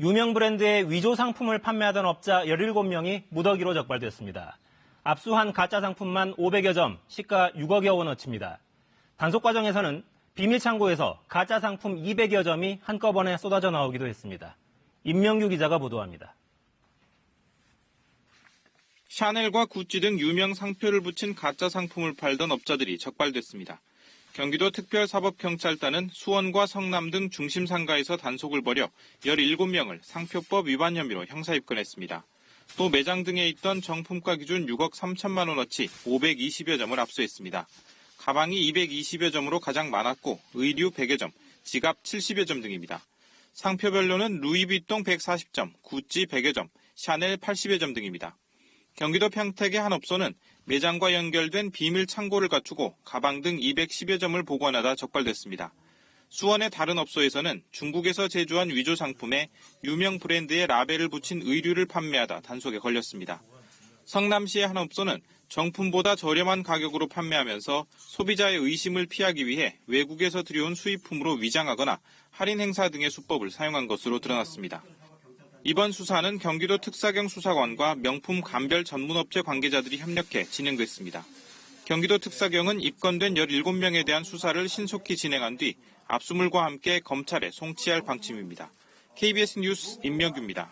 유명 브랜드의 위조 상품을 판매하던 업자 17명이 무더기로 적발됐습니다. 압수한 가짜 상품만 500여 점, 시가 6억여 원어치입니다. 단속 과정에서는 비밀 창고에서 가짜 상품 200여 점이 한꺼번에 쏟아져 나오기도 했습니다. 임명규 기자가 보도합니다. 샤넬과 구찌 등 유명 상표를 붙인 가짜 상품을 팔던 업자들이 적발됐습니다. 경기도 특별사법경찰단은 수원과 성남 등 중심 상가에서 단속을 벌여 17명을 상표법 위반 혐의로 형사 입건했습니다. 또 매장 등에 있던 정품가 기준 6억 3천만 원어치 520여 점을 압수했습니다. 가방이 220여 점으로 가장 많았고 의류 100여 점, 지갑 70여 점 등입니다. 상표별로는 루이비통 140점, 구찌 100여 점, 샤넬 80여 점 등입니다. 경기도 평택의 한 업소는 매장과 연결된 비밀 창고를 갖추고 가방 등 210여 점을 보관하다 적발됐습니다. 수원의 다른 업소에서는 중국에서 제조한 위조 상품에 유명 브랜드의 라벨을 붙인 의류를 판매하다 단속에 걸렸습니다. 성남시의 한 업소는 정품보다 저렴한 가격으로 판매하면서 소비자의 의심을 피하기 위해 외국에서 들여온 수입품으로 위장하거나 할인 행사 등의 수법을 사용한 것으로 드러났습니다. 이번 수사는 경기도 특사경 수사관과 명품 감별 전문업체 관계자들이 협력해 진행됐습니다. 경기도 특사경은 입건된 17명에 대한 수사를 신속히 진행한 뒤 압수물과 함께 검찰에 송치할 방침입니다. KBS 뉴스 임명규입니다.